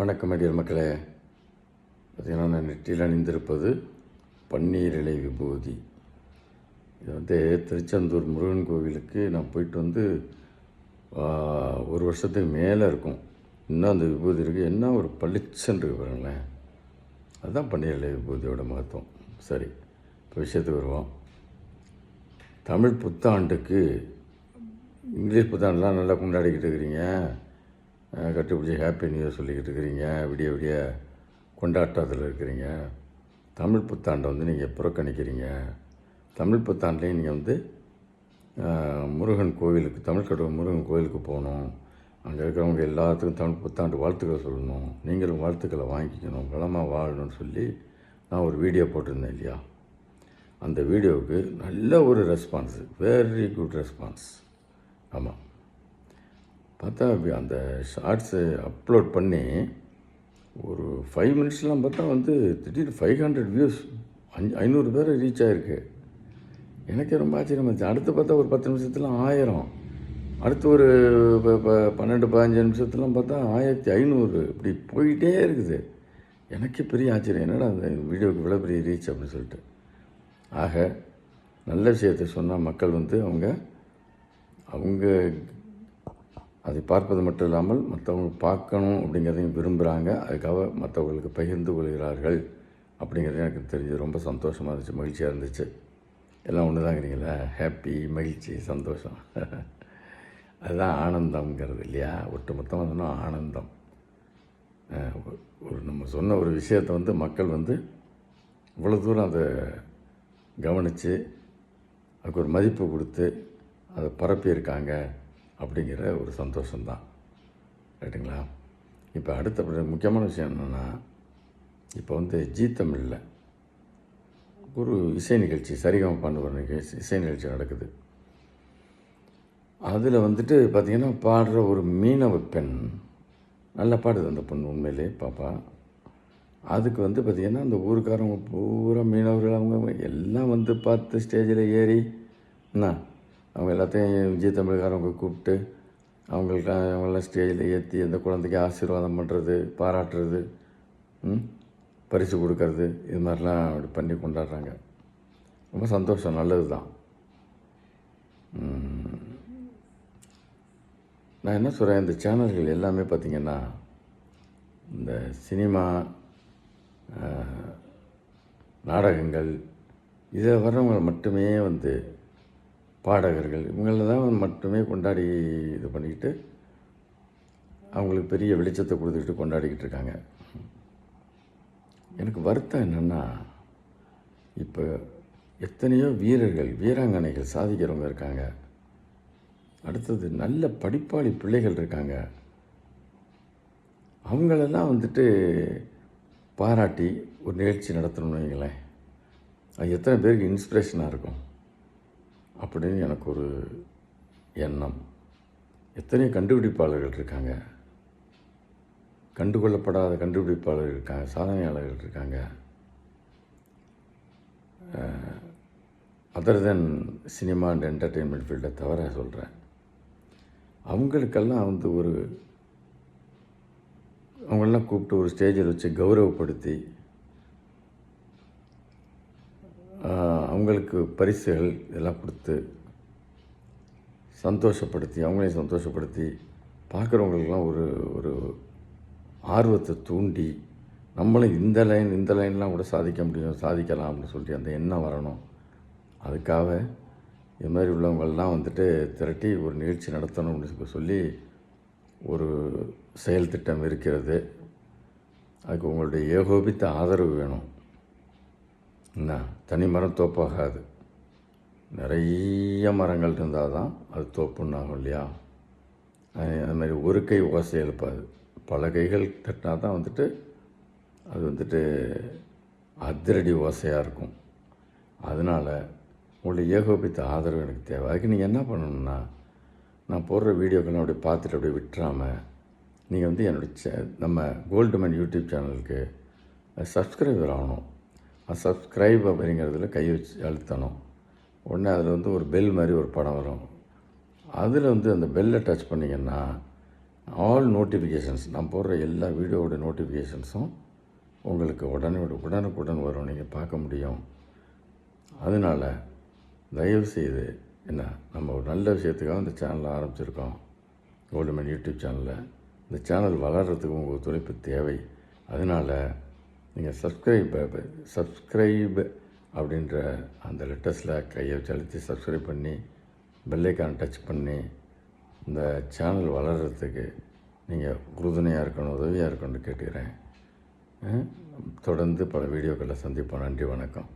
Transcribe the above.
வணக்கம் அடியர் மக்களே. பார்த்திங்கன்னா நான் நெற்றியில் அணிந்திருப்பது பன்னீர் இலை விபூதி. இது வந்து திருச்செந்தூர் முருகன் கோவிலுக்கு நான் போயிட்டு வந்து ஒரு வருஷத்துக்கு மேலே இருக்கும். இன்னும் அந்த விபூதி இருக்குது என்ன ஒரு பளிச்சன்னு பாருங்களேன். அதுதான் பன்னீர் இலை விபூதியோட மகத்துவம். சரி இப்போ விஷயத்துக்கு வருவோம். தமிழ் புத்தாண்டுக்கு இங்கிலீஷ் புத்தாண்டுலாம் நல்லா கொண்டாடிக்கிட்டு இருக்கிறீங்க. கட்டுப்பிடிச்சி ஹாப்பி நியூ இயர் சொல்லிக்கிட்டு இருக்கிறீங்க. விடிய விடிய கொண்டாட்டத்தில் இருக்கிறீங்க. தமிழ் புத்தாண்டை வந்து நீங்கள் புறக்கணிக்கிறீங்க. தமிழ் புத்தாண்டுலேயும் நீங்கள் வந்து முருகன் கோவிலுக்கு தமிழ் கடவுள் முருகன் கோவிலுக்கு போகணும். அங்கே இருக்கிறவங்க எல்லாத்துக்கும் தமிழ் புத்தாண்டு வாழ்த்துக்களை சொல்லணும். நீங்களும் வாழ்த்துக்களை வாங்கிக்கணும். வளமாக வாழணும்னு சொல்லி நான் ஒரு வீடியோ போட்டிருந்தேன் இல்லையா? அந்த வீடியோவுக்கு நல்ல ஒரு ரெஸ்பான்ஸு வெரி குட் ரெஸ்பான்ஸ் ஆமாம் பார்த்தா அந்த ஷார்ட்ஸு அப்லோட் பண்ணி ஒரு ஃபைவ் மினிட்ஸ்லாம் பார்த்தா வந்து திடீர்னு ஃபைவ் ஹண்ட்ரட் வியூஸ் அஞ்சு ஐநூறு பேர் ரீச் ஆகிருக்கு எனக்கே ரொம்ப ஆச்சரியமாக இருந்துச்சு. அடுத்து பார்த்தா ஒரு பத்து நிமிஷத்துல ஆயிரம். அடுத்து ஒரு இப்போ பன்னெண்டு பதினஞ்சு நிமிஷத்துலாம் பார்த்தா ஆயிரத்தி ஐநூறு. இப்படி போயிட்டே இருக்குது. எனக்கே பெரிய ஆச்சரியம். என்னடா அந்த வீடியோவுக்கு இவ்வளோ பெரிய ரீச் அப்படின்னு சொல்லிட்டு. ஆக நல்ல விஷயத்தை சொன்னால் மக்கள் வந்து அவங்க அவங்க அதை பார்ப்பது மட்டும் இல்லாமல் மற்றவங்க பார்க்கணும் அப்படிங்கிறதையும் விரும்புகிறாங்க அதுக்காக மற்றவங்களுக்கு பகிர்ந்து கொள்கிறார்கள் அப்படிங்கிறது எனக்கு தெரிஞ்சு ரொம்ப சந்தோஷமாக இருந்துச்சு. மகிழ்ச்சியாக இருந்துச்சு. எல்லாம் ஒன்று தாங்கிறீங்களா ஹாப்பி மகிழ்ச்சி சந்தோஷம். அதுதான் ஆனந்தம்ங்கிறது இல்லையா? ஒட்டு மொத்தமாக சொன்னால் ஆனந்தம். ஒரு- ஒரு நம்ம சொன்ன ஒரு விஷயத்தை வந்து மக்கள் வந்து இவ்வளோ தூரம் அதை கவனித்து அதுக்கு ஒரு மதிப்பு கொடுத்து அதை பரப்பியிருக்காங்க. அப்படிங்கிற ஒரு சந்தோஷம்தான். ரைட்டுங்களா இப்போ அடுத்த முக்கியமான விஷயம் என்னென்னா இப்போ வந்து ஜீ தமிழில் ஒரு இசை நிகழ்ச்சி சரிகம பண்ண ஒரு நிகழ்ச்சி இசை நிகழ்ச்சி நடக்குது. அதில் வந்துட்டு பார்த்திங்கன்னா பாடுற ஒரு மீனவ பெண் நல்லா பாடுது அந்த பொண்ணு உண்மையிலே பாப்பா. அதுக்கு வந்து பார்த்திங்கன்னா அந்த ஊருக்காரவங்க பூரா மீனவர்கள் அவங்க எல்லாம் வந்து பார்த்து ஸ்டேஜில் ஏறி என்ன? அவங்க எல்லாத்தையும் விஜய் தமிழ்காரவங்க கூப்பிட்டு அவங்களுக்கு அவங்களாம் ஸ்டேஜில் ஏற்றி அந்த குழந்தைக்கு ஆசீர்வாதம் பண்ணுறது பாராட்டுறது பரிசு கொடுக்கறது இது மாதிரிலாம் அப்படி பண்ணி கொண்டாடுறாங்க. ரொம்ப சந்தோஷம். நல்லது தான் நான் என்ன சொல்கிறேன் இந்த சேனல்கள் எல்லாமே பார்த்திங்கன்னா இந்த சினிமா நாடகங்கள் இதில் வர்றவங்க மட்டுமே வந்து பாடகர்கள் இவங்கள தான் மட்டுமே கொண்டாடி இது பண்ணிக்கிட்டு அவங்களுக்கு பெரிய வெளிச்சத்தை கொடுத்துக்கிட்டு கொண்டாடிக்கிட்டு இருக்காங்க. எனக்கு வருத்தம் என்னென்னா இப்போ எத்தனையோ வீரர்கள் வீராங்கனைகள் சாதிக்கிறவங்க இருக்காங்க. அடுத்தது நல்ல படிப்பாளி பிள்ளைகள் இருக்காங்க. அவங்களெல்லாம் வந்துட்டு பாராட்டி ஒரு நிகழ்ச்சி நடத்தணும்னு வைங்களேன். அது எத்தனை பேருக்கு இன்ஸ்பிரேஷனாக இருக்கும். அப்படின்னு எனக்கு ஒரு எண்ணம். எத்தனையோ கண்டுபிடிப்பாளர்கள் இருக்காங்க. கண்டுகொள்ளப்படாத கண்டுபிடிப்பாளர்கள் இருக்காங்க சாதனையாளர்கள் இருக்காங்க. Other then cinema and entertainment ஃபீல்டை தவிர சொல்கிறேன் அவங்களுக்கெல்லாம் வந்து ஒரு அவங்களெல்லாம் கூப்பிட்டு ஒரு ஸ்டேஜில் வச்சு கௌரவப்படுத்தி அவங்களுக்கு பரிசுகள் இதெல்லாம் கொடுத்து சந்தோஷப்படுத்தி அவங்களையும் சந்தோஷப்படுத்தி பார்க்குறவங்களுக்கெல்லாம் ஒரு ஒரு ஆர்வத்தை தூண்டி நம்மளும் இந்த லைன் இந்த லைன்லாம் கூட சாதிக்க முடியும் சாதிக்கலாம் அப்படின்னு சொல்லி அந்த எண்ணம் வரணும். அதுக்காக இது மாதிரி உள்ளவங்கள்லாம் வந்துட்டு திரட்டி ஒரு நிகழ்ச்சி நடத்தணும் அப்படின்னு சொல்லி ஒரு செயல் திட்டம் இருக்கிறது. அதுக்கு உங்களுடைய ஏகோபித்த ஆதரவு வேணும். என்ன? தனி மரம் தோப்பாகாது. நிறைய மரங்கள் இருந்தால் தான் அது தோப்புன்னு ஆகும் இல்லையா அதுமாதிரி ஒரு கை ஓசை எழுப்பாது. பல கைகள் தட்டினா தான் வந்துட்டு அது வந்துட்டு அதிரடி ஓசையாக இருக்கும். அதனால் உங்களுடைய ஏகோபித்த ஆதரவு எனக்கு தேவை. அதுக்கு நீங்கள் என்ன பண்ணணும்னா நான் போடுற வீடியோக்கெல்லாம் அப்படியே பார்த்துட்டு அப்படியே விட்டுறாமல் நீங்கள் வந்து என்னுடைய சே நம்ம கோல்டுமேன் யூடியூப் சேனலுக்கு சப்ஸ்கிரைபர் ஆகணும். சப்ஸ்கிரைப் அப்படிங்கிறதுல கை வச்சு அழுத்தணும். உடனே அதில் வந்து ஒரு பெல் மாதிரி ஒரு படம் வரும். அதில் வந்து அந்த பெல்லை டச் பண்ணிங்கன்னா ஆல் நோட்டிஃபிகேஷன்ஸ் நான் போடுற எல்லா வீடியோவோட நோட்டிஃபிகேஷன்ஸும் உங்களுக்கு உடனே உடனுக்குடன் வரும். நீங்கள் பார்க்க முடியும். அதனால் தயவு செய்து என்ன நம்ம ஒரு நல்ல விஷயத்துக்காக இந்த சேனலை ஆரம்பிச்சிருக்கோம். கோல்டுமேன் யூடியூப் சேனலில் இந்த சேனல் வளர்கிறதுக்கு உங்கள் ஒத்துழைப்பு தேவை. அதனால் நீங்கள் சப்ஸ்கிரைப் சப்ஸ்கிரைப் அப்படின்ற அந்த லெட்டர்ஸில் கையை வச்சு சப்ஸ்கிரைப் பண்ணி பெல்லைக்கான் டச் பண்ணி இந்த சேனல் வளர்கிறதுக்கு நீங்கள் உறுதுணையாக இருக்கணும் உதவியாக இருக்கணும்னு கேட்டுக்கிறேன். தொடர்ந்து பல வீடியோக்களை சந்திப்போம். நன்றி வணக்கம்.